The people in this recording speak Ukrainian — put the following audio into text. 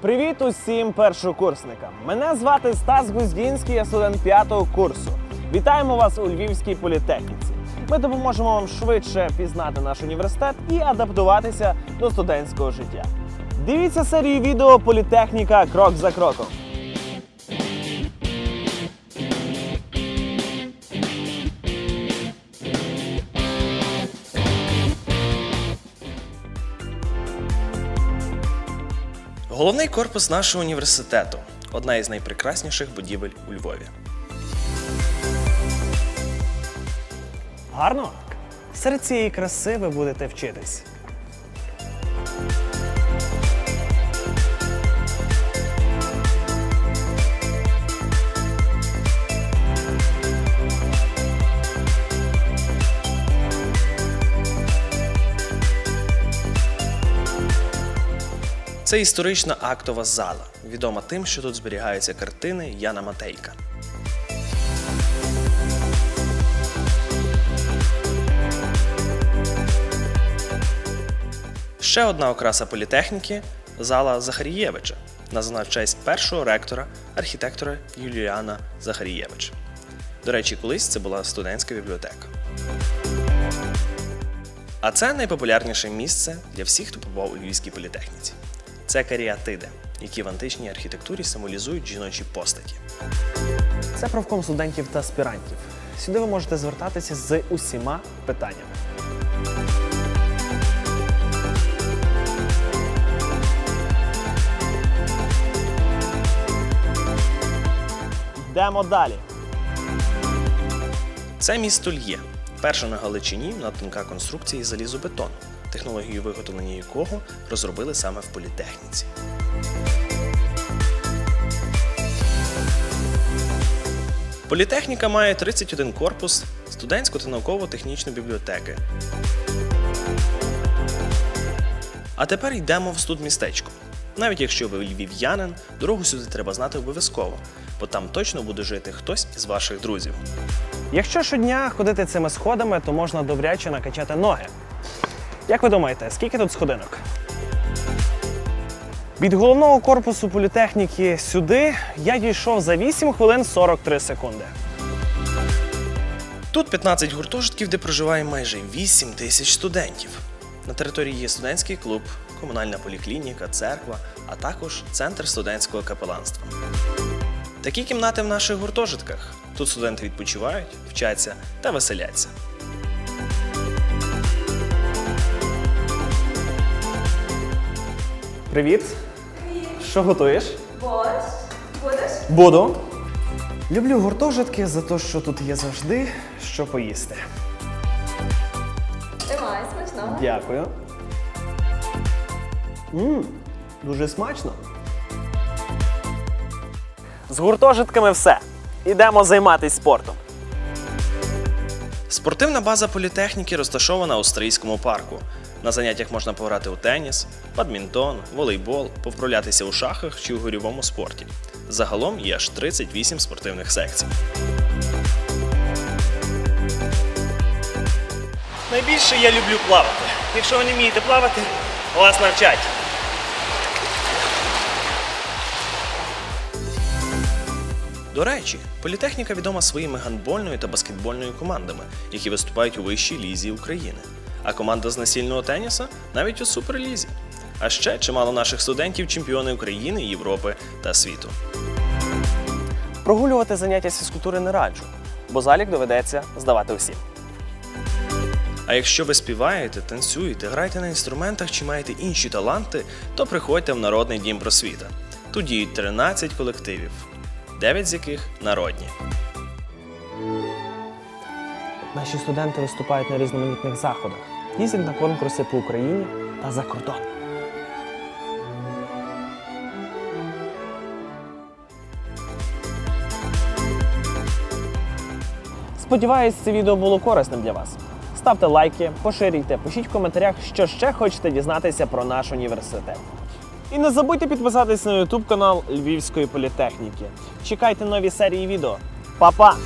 Привіт усім першокурсникам! Мене звати Стас Гуздінський, я студент п'ятого курсу. Вітаємо вас у Львівській політехніці. Ми допоможемо вам швидше пізнати наш університет і адаптуватися до студентського життя. Дивіться серію відео Політехніка крок за кроком. Головний корпус нашого університету одна із найпрекрасніших будівель у Львові. Гарно? Серед цієї краси ви будете вчитись. Це історична актова зала, відома тим, що тут зберігаються картини Яна Матейка. Ще одна окраса політехніки зала Захарієвича, названа в честь першого ректора, архітектора Юліана Захарієвича. До речі, колись це була студентська бібліотека. А це найпопулярніше місце для всіх, хто побував у Львівській політехніці. Це каріатиди, які в античній архітектурі символізують жіночі постаті. Це правком студентів та аспірантів. Сюди ви можете звертатися з усіма питаннями. Йдемо далі. Це місто Льє, перше на Галичині на тонка конструкція із залізобетону, технологію виготовлення якого розробили саме в політехніці. Політехніка має 31 корпус, студентську та науково-технічну бібліотеки. А тепер йдемо в студмістечко. Навіть якщо ви львів'янин, дорогу сюди треба знати обов'язково, бо там точно буде жити хтось із ваших друзів. Якщо щодня ходити цими сходами, то можна добряче накачати ноги. Як ви думаєте, скільки тут сходинок? Від головного корпусу політехніки сюди я дійшов за 8 хвилин 43 секунди. Тут 15 гуртожитків, де проживає майже 8 тисяч студентів. На території є студентський клуб, комунальна поліклініка, церква, а також центр студентського капеланства. Такі кімнати в наших гуртожитках. Тут студенти відпочивають, вчаться та веселяться. Привіт! Привіт. Що готуєш? Борщ. Будеш? Буду. Люблю гуртожитки за те, що тут є завжди що поїсти. Тримай, смачно. Дякую. Мм, дуже смачно. З гуртожитками все. Ідемо займатися спортом. Спортивна база політехніки розташована у Стрийському парку. На заняттях можна пограти у теніс, бадмінтон, волейбол, повправлятися у шахах чи у горівому спорті. Загалом є аж 38 спортивних секцій. Найбільше я люблю плавати. Якщо ви не вмієте плавати, вас навчать. До речі, політехніка відома своїми гандбольною та баскетбольною командами, які виступають у вищій лізі України. А команда з насільного теніса навіть у суперлізі. А ще чимало наших студентів чемпіони України, Європи та світу. Прогулювати заняття з фізкультури не раджу, бо залік доведеться здавати усім. А якщо ви співаєте, танцюєте, граєте на інструментах чи маєте інші таланти, то приходьте в Народний дім просвіта. Тут діють 13 колективів, 9 з яких народні. Наші студенти виступають на різноманітних заходах, їздять на конкурси по Україні та за кордон. Сподіваюсь, це відео було корисним для вас. Ставте лайки, поширюйте, пишіть в коментарях, що ще хочете дізнатися про наш університет. І не забудьте підписатись на YouTube канал Львівської політехніки. Чекайте нові серії відео. Па-па!